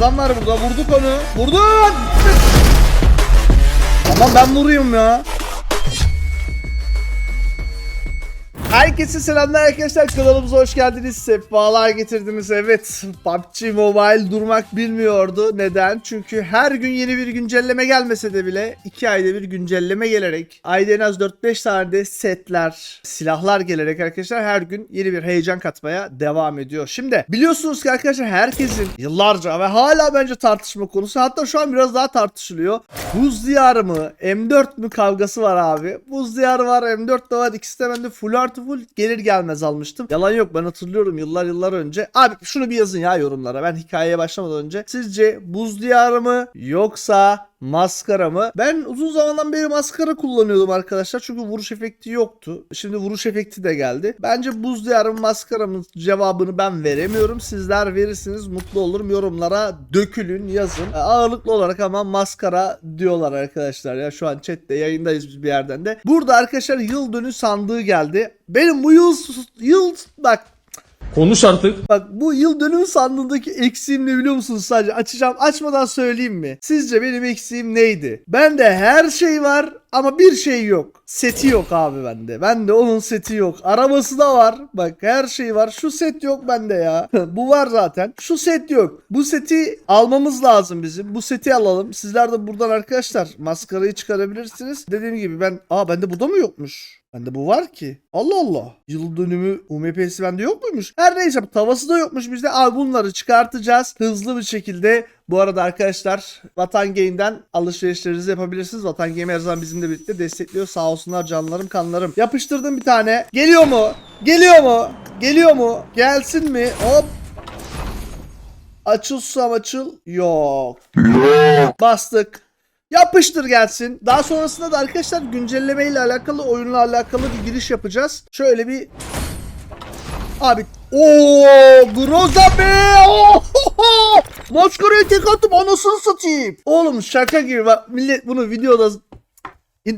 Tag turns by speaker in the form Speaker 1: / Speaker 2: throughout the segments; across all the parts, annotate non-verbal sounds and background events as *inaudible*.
Speaker 1: Adam var burada. Vurduk onu. Vurduk. Ama ben vurayım ya. Herkese selamlar arkadaşlar kanalımıza hoş geldiniz sefalar getirdiniz evet PUBG Mobile durmak bilmiyordu neden çünkü her gün yeni bir güncelleme gelmese de bile 2 ayda bir güncelleme gelerek ayda en az 4-5 tane de setler silahlar gelerek arkadaşlar her gün yeni bir heyecan katmaya devam ediyor. Şimdi biliyorsunuz ki arkadaşlar herkesin yıllarca ve hala bence tartışma konusu hatta şu an biraz daha tartışılıyor. Buz diyarı mı M4 mü kavgası var abi. Buz diyarı var M4 de var ikisi de bende full artı full gelir gelmez almıştım. Yalan yok ben hatırlıyorum yıllar yıllar önce. Abi şunu bir yazın ya yorumlara ben hikayeye başlamadan önce. Sizce buz diyarı mı yoksa maskara mı? Ben uzun zamandan beri maskara kullanıyordum arkadaşlar. Çünkü vuruş efekti yoktu. Şimdi vuruş efekti de geldi. Bence buz diyarı mı maskara mı cevabını ben veremiyorum. Sizler verirsiniz mutlu olurum. Yorumlara dökülün yazın. E, Ağırlıklı olarak ama maskara diyorlar arkadaşlar ya. Şu an chatte yayındayız biz bir yerden de. Burada arkadaşlar yıl dönü sandığı geldi. Benim bu yıl yıl bak
Speaker 2: Konuş artık.
Speaker 1: Bak bu yıl dönümü sandığındaki eksiğim ne biliyor musunuz sadece? Açacağım. Açmadan söyleyeyim mi? Sizce benim eksiğim neydi? Bende her şey var ama bir şey yok. Seti yok abi bende. Bende onun seti yok. Arabası da var. Bak her şey var. Şu set yok bende ya. *laughs* bu var zaten. Şu set yok. Bu seti almamız lazım bizim. Bu seti alalım. Sizler de buradan arkadaşlar maskarayı çıkarabilirsiniz. Dediğim gibi ben... Aa bende bu da mı yokmuş? Bende bu var ki. Allah Allah. Yıl dönümü UMP'si bende yok muymuş? Her neyse tavası da yokmuş bizde. Abi bunları çıkartacağız. Hızlı bir şekilde. Bu arada arkadaşlar Vatan Game'den alışverişlerinizi yapabilirsiniz. Vatan Game her zaman bizimle birlikte destekliyor. Sağ olsunlar canlarım kanlarım. Yapıştırdım bir tane. Geliyor mu? Geliyor mu? Geliyor mu? Gelsin mi? Hop. Açılsam açıl. Yok. Bastık. Yapıştır gelsin. Daha sonrasında da arkadaşlar güncelleme ile alakalı, oyunla alakalı bir giriş yapacağız. Şöyle bir Abi ooo Groza be ohoho! Maskarayı tek atıp anasını satayım. Oğlum şaka gibi bak millet bunu videoda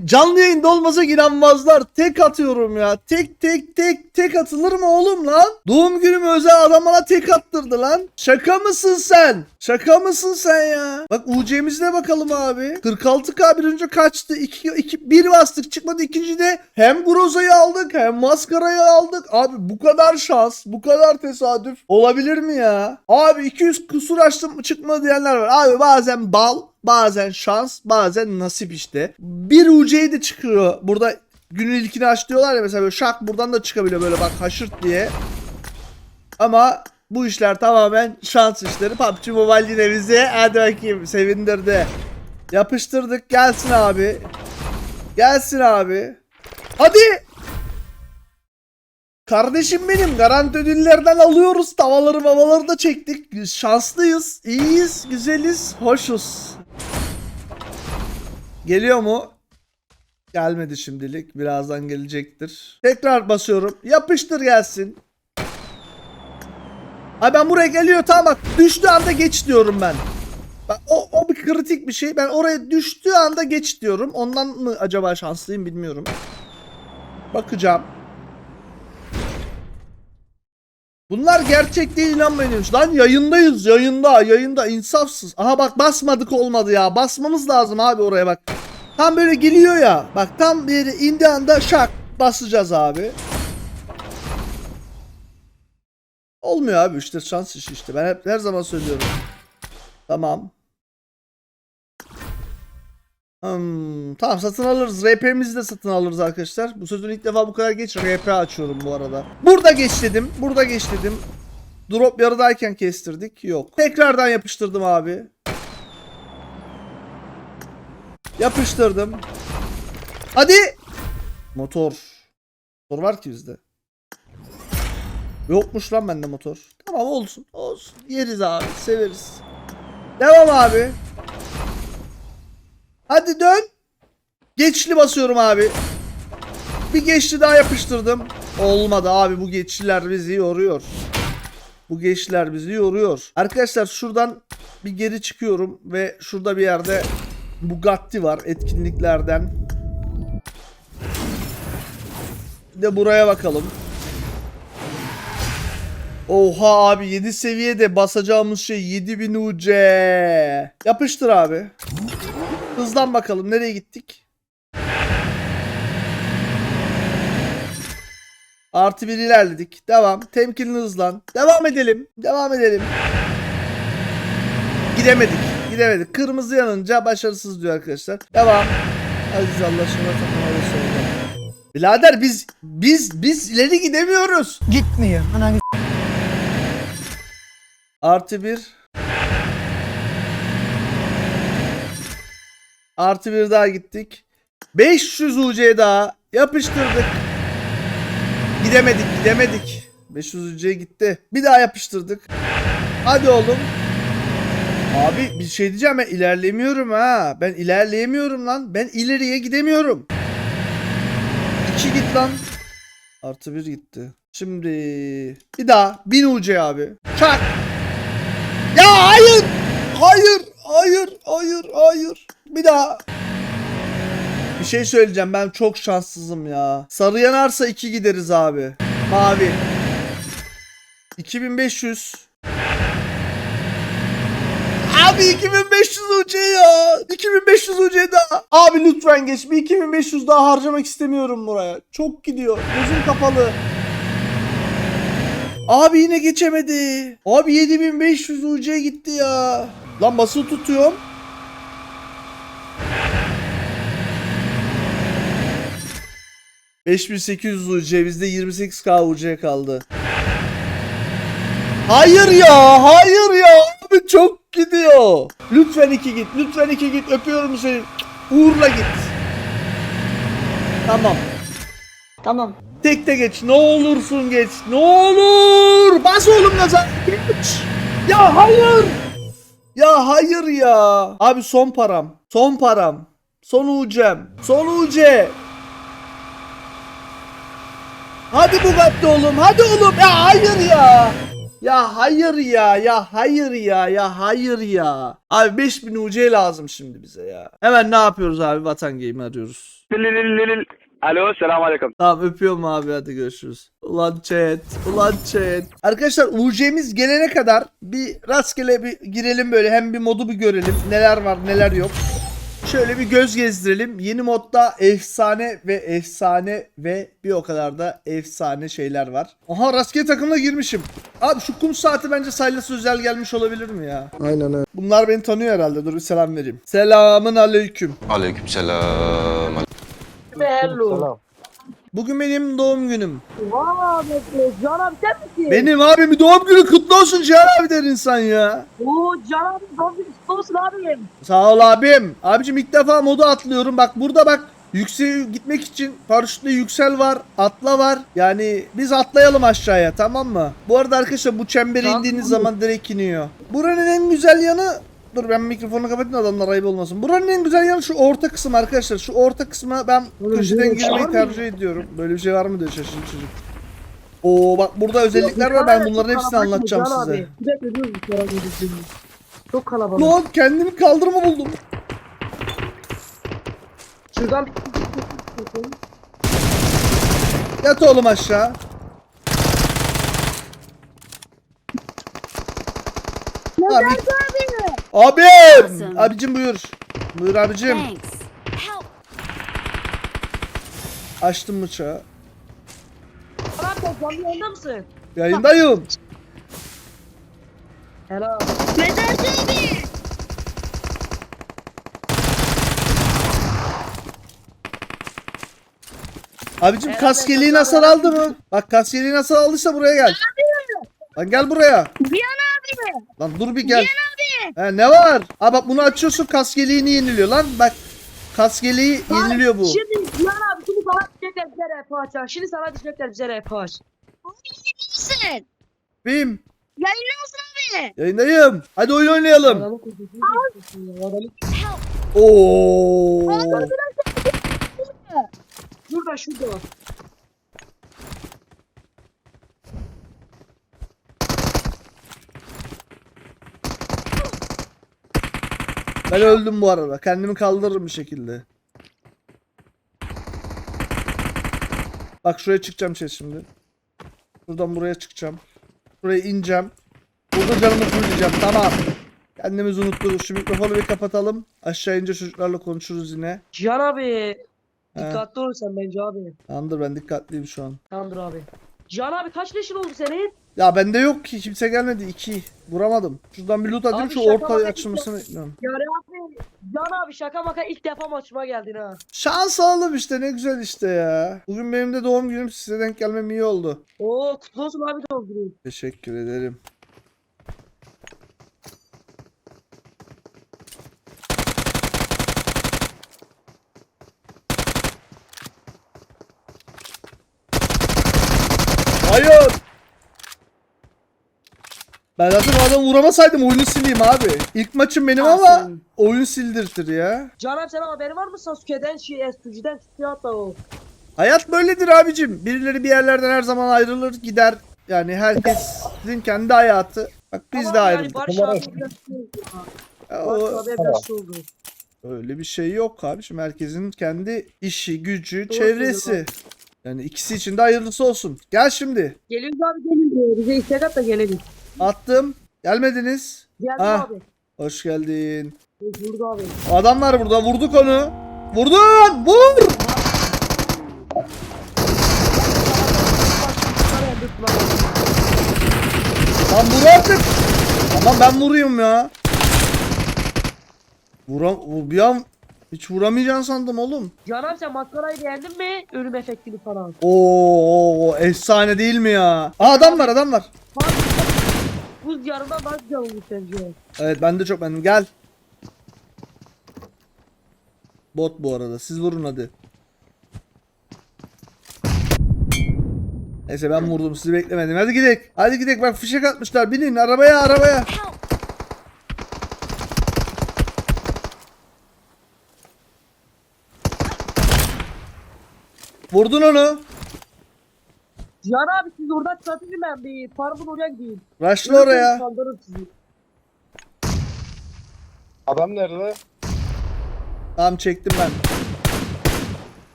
Speaker 1: Canlı yayında olmasa inanmazlar. Tek atıyorum ya. Tek tek tek tek atılır mı oğlum lan? Doğum günümü özel adam tek attırdı lan. Şaka mısın sen? Şaka mısın sen ya? Bak UC'mizde bakalım abi. 46k bir önce kaçtı. 2 2 1 bastık çıkmadı. İkinci de hem Groza'yı aldık hem maskarayı aldık. Abi bu kadar şans, bu kadar tesadüf olabilir mi ya? Abi 200 kusur açtım çıkmadı diyenler var. Abi bazen bal, bazen şans, bazen nasip işte. Bir UC de çıkıyor. Burada günün ilkini aç diyorlar ya mesela böyle şak buradan da çıkabiliyor böyle bak haşırt diye. Ama bu işler tamamen şans işleri. PUBG Mobile yine bizi hadi bakayım sevindirdi. Yapıştırdık gelsin abi. Gelsin abi. Hadi. Kardeşim benim garanti ödüllerden alıyoruz. Tavaları mavaları da çektik. Şanslıyız. iyiyiz, Güzeliz. Hoşuz. Geliyor mu? Gelmedi şimdilik. Birazdan gelecektir. Tekrar basıyorum. Yapıştır gelsin. Ay ben buraya geliyor tamam bak. Düştüğü anda geç diyorum ben. O, o bir kritik bir şey. Ben oraya düştüğü anda geç diyorum. Ondan mı acaba şanslıyım bilmiyorum. Bakacağım. Bunlar gerçek değil inanmayın. Lan yayındayız yayında yayında insafsız. Aha bak basmadık olmadı ya. Basmamız lazım abi oraya bak. Tam böyle geliyor ya. Bak tam bir indiği anda şak basacağız abi. Olmuyor abi işte şans işi işte. Ben hep her zaman söylüyorum. Tamam. Hmm, tamam satın alırız. RP'mizi de satın alırız arkadaşlar. Bu sözün ilk defa bu kadar geç RP açıyorum bu arada. Burada geç dedim. Burada geç dedim. Drop yarıdayken kestirdik. Yok. Tekrardan yapıştırdım abi. Yapıştırdım. Hadi. Motor. Motor var ki bizde. Yokmuş lan bende motor. Tamam olsun. Olsun. Yeriz abi. Severiz. Devam abi. Hadi dön. Geçli basıyorum abi. Bir geçli daha yapıştırdım. Olmadı abi bu geçliler bizi yoruyor. Bu geçliler bizi yoruyor. Arkadaşlar şuradan bir geri çıkıyorum ve şurada bir yerde Bugatti var etkinliklerden. Bir de buraya bakalım. Oha abi 7 seviyede basacağımız şey 7000 UC. Yapıştır abi. Hızlan bakalım nereye gittik? Artı bir ilerledik. Devam. Temkinli hızlan. Devam edelim. Devam edelim. Gidemedik. Gidemedik. Kırmızı yanınca başarısız diyor arkadaşlar. Devam. Aziz Allah şuna söyle. Birader biz biz biz ileri gidemiyoruz.
Speaker 2: Gitmiyor. Ananı
Speaker 1: Artı bir. Artı bir daha gittik. 500 UC daha yapıştırdık. Gidemedik gidemedik. 500 UC gitti. Bir daha yapıştırdık. Hadi oğlum. Abi bir şey diyeceğim ben ilerlemiyorum ha. Ben ilerleyemiyorum lan. Ben ileriye gidemiyorum. 2 git lan. Artı bir gitti. Şimdi bir daha 1000 UC abi. Çak. Ya hayır. Hayır. Hayır. Hayır. Hayır. Bir daha. Bir şey söyleyeceğim. Ben çok şanssızım ya. Sarı yanarsa 2 gideriz abi. Mavi. 2500. Abi 2500 UC ya. 2500 UC daha. Abi lütfen geç. Bir 2500 daha harcamak istemiyorum buraya. Çok gidiyor. Gözüm kapalı. Abi yine geçemedi. Abi 7500 UC gitti ya. Lan basılı tutuyorum. ...5800 UC bizde 28k UC kaldı. Hayır ya, hayır ya. Abi çok gidiyor. Lütfen iki git, lütfen iki git. Öpüyorum seni. Uğurla git. Tamam.
Speaker 2: Tamam.
Speaker 1: Tek de geç. Ne olursun geç. Ne olur. Bas oğlum gaza. Geç. Ya hayır. Ya hayır ya. Abi son param. Son param. Son ucem. Son uce. Hadi Bugatti oğlum. Hadi oğlum. Ya hayır ya. Ya hayır ya. Ya hayır ya. Ya hayır ya. Abi 5000 UC lazım şimdi bize ya. Hemen ne yapıyoruz abi? Vatan Game'i arıyoruz.
Speaker 3: Alo selam aleyküm.
Speaker 1: Tamam öpüyorum abi hadi görüşürüz. Ulan chat. Ulan chat. Arkadaşlar UC'miz gelene kadar bir rastgele bir girelim böyle hem bir modu bir görelim. Neler var neler yok. Şöyle bir göz gezdirelim. Yeni modda efsane ve efsane ve bir o kadar da efsane şeyler var. Aha rastgele takımla girmişim. Abi şu kum saati bence Saylas özel gelmiş olabilir mi ya?
Speaker 4: Aynen öyle.
Speaker 1: Bunlar beni tanıyor herhalde. Dur bir selam vereyim. Selamın aleyküm.
Speaker 5: Aleykümselam.
Speaker 2: Hello.
Speaker 1: Bugün benim doğum günüm.
Speaker 2: Vaa bekle. Can abi sen misin?
Speaker 1: Benim abimin doğum günü kutlu olsun Cihan abi der insan ya.
Speaker 2: Oo Can abi doğum günü kutlu olsun abim.
Speaker 1: Sağ ol abim. Abicim ilk defa modu atlıyorum. Bak burada bak yükseğe gitmek için paraşütle yüksel var, atla var. Yani biz atlayalım aşağıya tamam mı? Bu arada arkadaşlar bu çembere
Speaker 2: Tamam.
Speaker 1: indiğiniz zaman direkt iniyor. Buranın en güzel yanı Dur ben mikrofonu kapatayım da adamlar ayıp olmasın. Buranın en güzel yanı şu orta kısım arkadaşlar. Şu orta kısma ben köşeden
Speaker 2: şey
Speaker 1: girmeyi tercih ediyorum. Böyle bir şey var mı diyor şaşırdı çocuk. Oo bak burada özellikler var. Ben bunların hepsini anlatacağım size.
Speaker 2: Abi. Bir dakika dur bir kere. Çok kalabalık.
Speaker 1: Lan kendimi kaldırma buldum.
Speaker 2: Şuradan
Speaker 1: Yat oğlum aşağı. Abi. Abim.
Speaker 6: Awesome.
Speaker 1: Abicim buyur. Buyur abicim. Açtım bıçağı.
Speaker 2: Abi sen canlı yayında mısın?
Speaker 1: Yayındayım.
Speaker 2: Hello.
Speaker 1: Abicim
Speaker 2: Evet,
Speaker 1: kaskeliği nasıl aldı mı? Bak kaskeliği nasıl aldıysa buraya gel. Lan gel buraya. Lan dur bir gel. He, ne var? Ha bak bunu açıyorsun kaskeliğini yeniliyor lan. Bak kaskeliği yeniliyor bu.
Speaker 2: Şimdi Cihan abi şimdi sana diyecekler bize rap aç. Şimdi sana diyecekler bize rap aç.
Speaker 6: Listen.
Speaker 1: Bim.
Speaker 6: Yayında mısın abi?
Speaker 1: Yayındayım. Hadi oyun oynayalım.
Speaker 2: Adamı kurtulsun. Adamı
Speaker 1: Oo.
Speaker 2: Şurada şurada.
Speaker 1: Ben öldüm bu arada. Kendimi kaldırırım bir şekilde. Bak şuraya çıkacağım şey şimdi. Buradan buraya çıkacağım. Buraya ineceğim. Burada canımı fulleyeceğim. Tamam. Kendimizi unuttuk. Şu mikrofonu bir kapatalım. Aşağı ince çocuklarla konuşuruz yine.
Speaker 2: Cihan abi.
Speaker 1: He.
Speaker 2: Dikkatli ol sen bence abi.
Speaker 1: Tamamdır ben dikkatliyim şu an.
Speaker 2: Tamamdır abi. Cihan abi kaç leşin oldu senin?
Speaker 1: Ya bende yok ki. Kimse gelmedi. İki. Vuramadım. Şuradan bir loot atayım.
Speaker 2: Abi
Speaker 1: Şu
Speaker 2: şaka
Speaker 1: orta
Speaker 2: maka
Speaker 1: açılmasını bekliyorum.
Speaker 2: Yani Cihan abi şaka maka ilk defa maçıma geldin ha.
Speaker 1: Şans alalım işte. Ne güzel işte ya. Bugün benim de doğum günüm. Size denk gelmem iyi oldu.
Speaker 2: Oo kutlu olsun abi dolduruyor.
Speaker 1: Teşekkür ederim. Hayır. Ben zaten o adamı vuramasaydım oyunu sileyim abi. İlk maçım benim ama
Speaker 2: Aferin.
Speaker 1: oyun sildirtir ya.
Speaker 2: Cihan abi senin haberin var mı Sasuke'den şey SPG'den çıkıyor hatta o.
Speaker 1: Hayat böyledir abicim. Birileri bir yerlerden her zaman ayrılır gider. Yani herkesin kendi hayatı. Bak biz
Speaker 2: Ama
Speaker 1: de ayrıldık.
Speaker 2: Barış abi biraz şey oldu ya.
Speaker 1: Ya
Speaker 2: Barış
Speaker 1: o-
Speaker 2: abi biraz şey oldu.
Speaker 1: Öyle bir şey yok abiciğim. Herkesin kendi işi, gücü,
Speaker 2: Doğru
Speaker 1: çevresi. Yani ikisi için de hayırlısı olsun. Gel şimdi.
Speaker 2: Geliyoruz abi gelin diyor. Bize istek at da gelelim.
Speaker 1: Attım. Gelmediniz.
Speaker 2: Geldi
Speaker 1: Ah.
Speaker 2: abi.
Speaker 1: Hoş geldin.
Speaker 2: Vurdu abi.
Speaker 1: Adamlar burada vurduk onu. Vurdun! Vur! Lan vur artık. Ama ben vurayım ya. Vuram, vur, bir an hiç vuramayacaksın sandım oğlum.
Speaker 2: Can sen makarayı beğendin mi? Ölüm efektini falan.
Speaker 1: Oo, oo, efsane değil mi ya? Aa, adam var adam var.
Speaker 2: Bak 9 yarıda ben canlı.
Speaker 1: Evet ben de çok beğendim. Gel. Bot bu arada. Siz vurun hadi. Neyse ben vurdum sizi beklemedim. Hadi gidelim. Hadi gidelim. Bak fişek atmışlar. Binin arabaya arabaya. Vurdun onu.
Speaker 2: Can abi siz oradan çatışın ben bir farmın oraya gideyim.
Speaker 1: Rush'la oraya.
Speaker 2: Kaldırırım sizi.
Speaker 4: Adam nerede?
Speaker 1: Tamam çektim ben.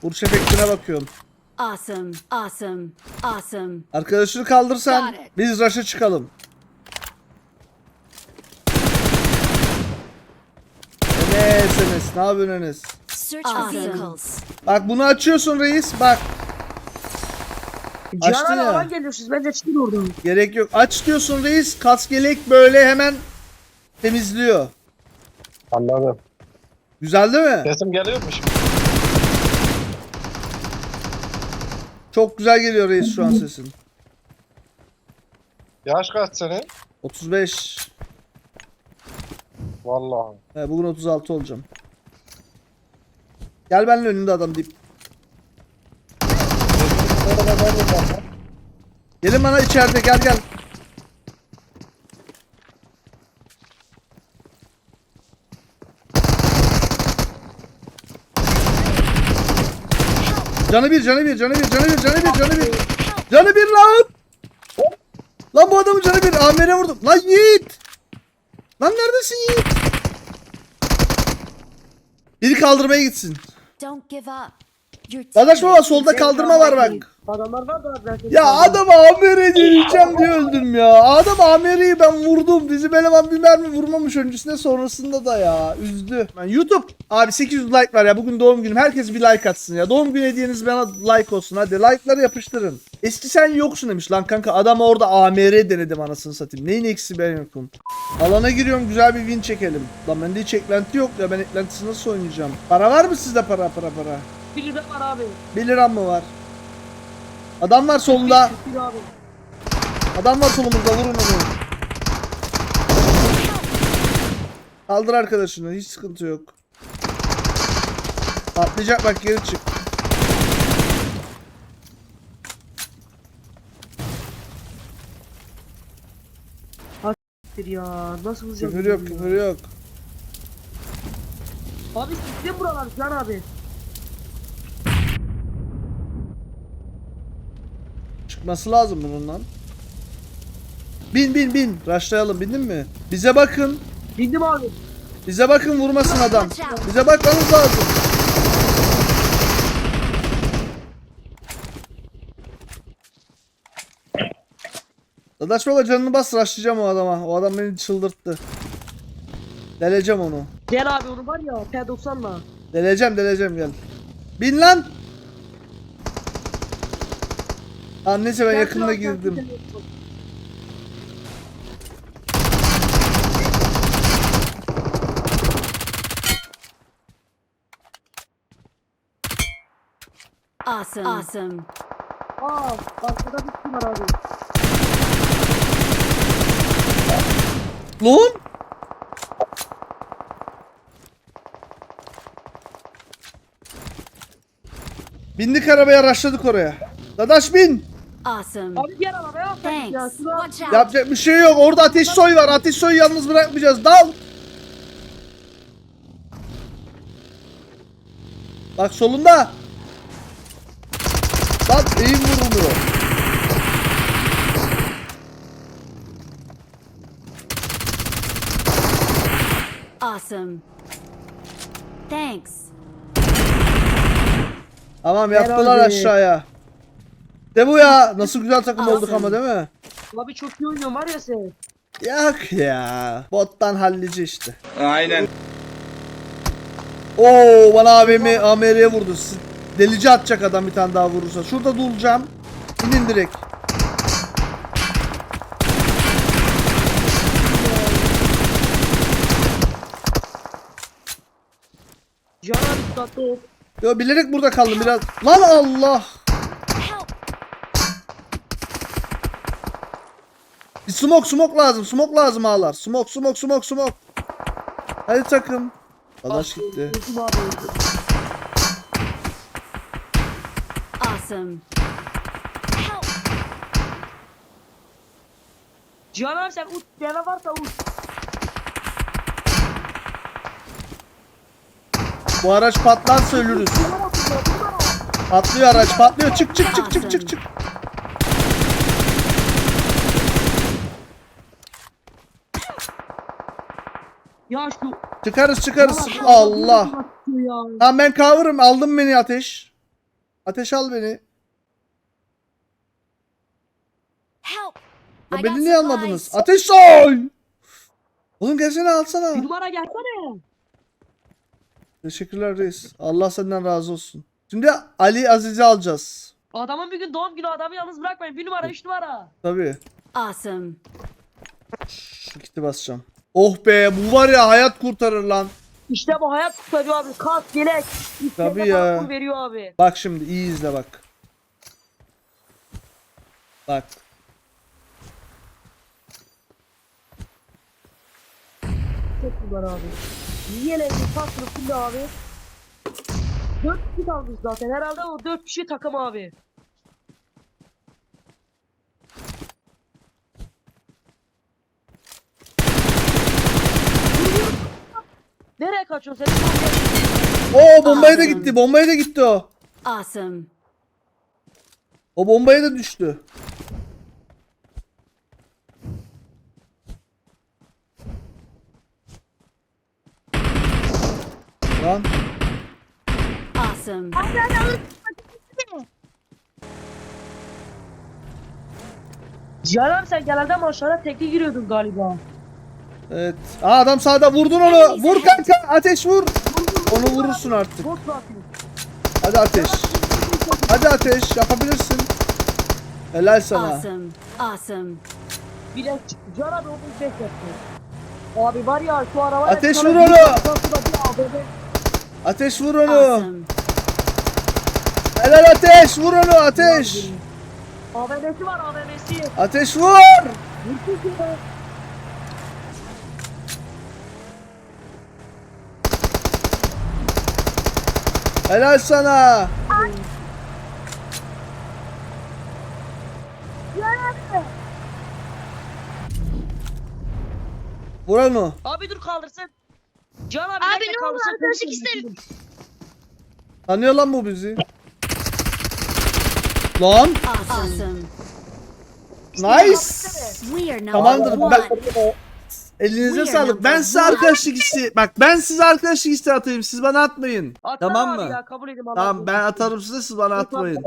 Speaker 1: Vuruş efektine bakıyorum.
Speaker 6: Awesome, awesome, awesome.
Speaker 1: Arkadaşını kaldırsan
Speaker 6: Got it.
Speaker 1: biz rush'a çıkalım. Enes Enes ne yapıyorsun Enes?
Speaker 6: Search for vehicles.
Speaker 1: Bak bunu açıyorsun reis bak.
Speaker 2: Can
Speaker 1: Açtın
Speaker 2: abi
Speaker 1: ya.
Speaker 2: alan geliyor siz bence çıkın oradan.
Speaker 1: Gerek yok. Aç diyorsun reis. Kas gelek böyle hemen temizliyor.
Speaker 4: Anladım.
Speaker 1: Güzel değil mi?
Speaker 4: Sesim geliyor mu şimdi?
Speaker 1: Çok güzel geliyor reis şu an sesin.
Speaker 4: Yaş kaç senin?
Speaker 1: 35.
Speaker 4: Vallahi.
Speaker 1: He, bugün 36 olacağım. Gel benimle önünde adam deyip. Gelin bana içeride gel gel. Canı bir, canı bir, canı bir, canı bir, canı bir, canı bir. Canı bir lan. Lan bu adamın canı bir. Amer'e vurdum. Lan Yiğit. Lan neredesin Yiğit? Biri kaldırmaya gitsin. Kardeş baba solda kaldırma var bak.
Speaker 2: Adamlar var da abi. ben
Speaker 1: Ya adam Amer'e deneyeceğim diye öldüm ya. Adam Amer'i ben vurdum. Bizim eleman bir mermi vurmamış öncesinde sonrasında da ya. Üzdü. Ben YouTube abi 800 like var ya. Bugün doğum günüm. Herkes bir like atsın ya. Doğum günü hediyeniz bana like olsun. Hadi like'ları yapıştırın. Eski sen yoksun demiş lan kanka. Adam orada AMR denedim anasını satayım. Neyin eksi ben yokum. Alana giriyorum güzel bir win çekelim. Lan bende hiç eklenti yok ya. Ben eklentisi nasıl oynayacağım? Para var mı sizde para para para?
Speaker 2: Bir lira var abi.
Speaker 1: 1 liram mı var? Adam var solunda. Adam var solumuzda vurun onu. Kaldır arkadaşını hiç sıkıntı yok. Patlayacak bak geri çık.
Speaker 2: Ya nasıl vuracağım?
Speaker 1: Küfür yok küfür yok.
Speaker 2: Abi sizin buralar Can abi.
Speaker 1: Çıkması lazım bunun lan. Bin bin bin. Rushlayalım bindin mi? Bize bakın.
Speaker 2: Bindim abi.
Speaker 1: Bize bakın vurmasın adam. Bize bakmanız lazım. Dadaş baba canını bas rushlayacağım o adama. O adam beni çıldırttı. Deleceğim onu.
Speaker 2: Gel abi onu var ya P90'la.
Speaker 1: Deleceğim deleceğim gel. Bin lan. Lan neyse ben yakında girdim.
Speaker 6: Awesome. Awesome.
Speaker 2: Aa arkada bir kim var abi.
Speaker 1: Lan. Bindik arabaya rushladık oraya. Dadaş bin.
Speaker 6: Awesome.
Speaker 2: Abi diğer arabaya bak. Ya,
Speaker 6: Thanks.
Speaker 2: şuna-
Speaker 6: Watch out.
Speaker 1: Yapacak bir şey yok. Orada ateş soy var. Ateş soyu yalnız bırakmayacağız. Dal. Bak solunda. Bak eğim vuruluyor.
Speaker 6: Awesome. Thanks.
Speaker 1: Tamam yaptılar
Speaker 2: abi.
Speaker 1: aşağıya. De bu ya. Nasıl güzel takım olduk ama değil mi?
Speaker 2: Abi çok iyi oynuyorsun var ya sen.
Speaker 1: Yok ya. Bottan hallici işte.
Speaker 3: Aynen.
Speaker 1: Oo bana AVM AMR'ye vurdu. Delici atacak adam bir tane daha vurursa. Şurada duracağım. İnin direkt.
Speaker 2: Can abi tatlı ol.
Speaker 1: Yo bilerek burada kaldım biraz. Lan Allah. Bir smoke smoke lazım. Smoke lazım ağlar. Smoke smoke smoke smoke. Hadi takım. Dadaş gitti.
Speaker 6: Awesome.
Speaker 2: Can abi sen uç. Yana varsa uç.
Speaker 1: Bu araç patlarsa ölürüz. Patlıyor araç patlıyor. Çık çık çık çık çık çık.
Speaker 2: Ya şu.
Speaker 1: Çıkarız çıkarız.
Speaker 2: Ya,
Speaker 1: Allah.
Speaker 2: Ya.
Speaker 1: Tamam ben cover'ım. Aldın beni ateş. Ateş al beni.
Speaker 6: Help.
Speaker 1: Ya
Speaker 6: I
Speaker 1: beni niye almadınız? Ateş soy. Oğlum gelsene alsana.
Speaker 2: Bir numara gelsene.
Speaker 1: Teşekkürler reis. Allah senden razı olsun. Şimdi Ali Aziz'i alacağız.
Speaker 2: Adamın bir gün doğum günü adamı yalnız bırakmayın. Bir numara üç numara.
Speaker 1: Tabii.
Speaker 6: Awesome.
Speaker 1: Şu kiti basacağım. Oh be bu var ya hayat kurtarır lan.
Speaker 2: İşte bu hayat kurtarıyor abi. Kask, yelek.
Speaker 1: Tabii ya.
Speaker 2: veriyor abi.
Speaker 1: Bak şimdi iyi izle bak. Bak.
Speaker 2: Çok güzel abi. Yeleği, kaskını full abi. Dört kişi kalmış zaten. Herhalde o dört kişi takım abi. Nereye kaçıyorsun sen?
Speaker 1: Oo bombaya da gitti. Bombaya da gitti o.
Speaker 6: Awesome.
Speaker 1: O bombaya da düştü. Lan.
Speaker 6: Awesome.
Speaker 2: Cihan abi sen genelde maçlara tekli giriyordun galiba.
Speaker 1: Evet. Aa adam sağda vurdun onu. Vur kanka. Ateş vur. Onu vurursun artık. Hadi ateş. Hadi ateş. Yapabilirsin. Helal sana.
Speaker 6: Awesome. Awesome.
Speaker 2: Çıktı. Cihan abi o bir beş yaptı. Abi var ya şu araba...
Speaker 1: Ateş vur onu. Ateş vur onu.
Speaker 6: Awesome.
Speaker 1: Helal ateş. Vur onu ateş.
Speaker 2: AVM'si var AVM'si.
Speaker 1: Ateş vur. Helal sana. Vur onu.
Speaker 2: Abi dur kaldırsın. Can abi,
Speaker 7: Abi ne olur arkadaşlık isterim.
Speaker 1: Tanıyor lan bu bizi. Lan.
Speaker 6: Awesome.
Speaker 1: Nice.
Speaker 6: We are number
Speaker 1: Tamamdır.
Speaker 6: one.
Speaker 1: Ben, elinize sağlık. Ben size arkadaşlık isteği. Bak ben size arkadaşlık isteği atayım. Siz bana atmayın.
Speaker 2: Atsana
Speaker 1: Tamam mı?
Speaker 2: Ya, kabul edeyim
Speaker 1: Tamam ben atarım size siz bana atmayın.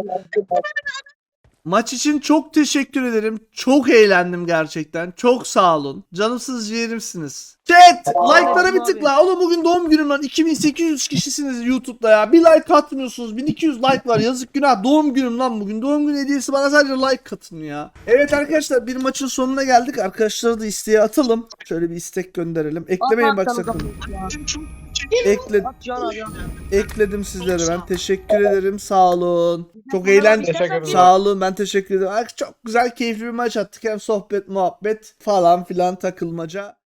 Speaker 1: Maç için çok teşekkür ederim. Çok eğlendim gerçekten. Çok sağ olun. Canımsız ciğerimsiniz. Chat! Like'lara bir tıkla. Oğlum bugün doğum günüm lan. 2800 kişisiniz YouTube'da ya. Bir like atmıyorsunuz. 1200 like var. Yazık günah. Doğum günüm lan bugün. Doğum günü hediyesi bana sadece like atın ya. Evet arkadaşlar bir maçın sonuna geldik. Arkadaşları da isteğe atalım. Şöyle bir istek gönderelim. Eklemeyin bak sakın. Ekle,
Speaker 2: At can abi.
Speaker 1: ekledim sizlere ben. Teşekkür ederim. Sağ olun. Çok eğlendim.
Speaker 4: Teşekkür ederim.
Speaker 1: Sağ olun ben teşekkür ederim. Ay, Çok güzel keyifli bir maç attık. Hem sohbet muhabbet falan filan takılmaca.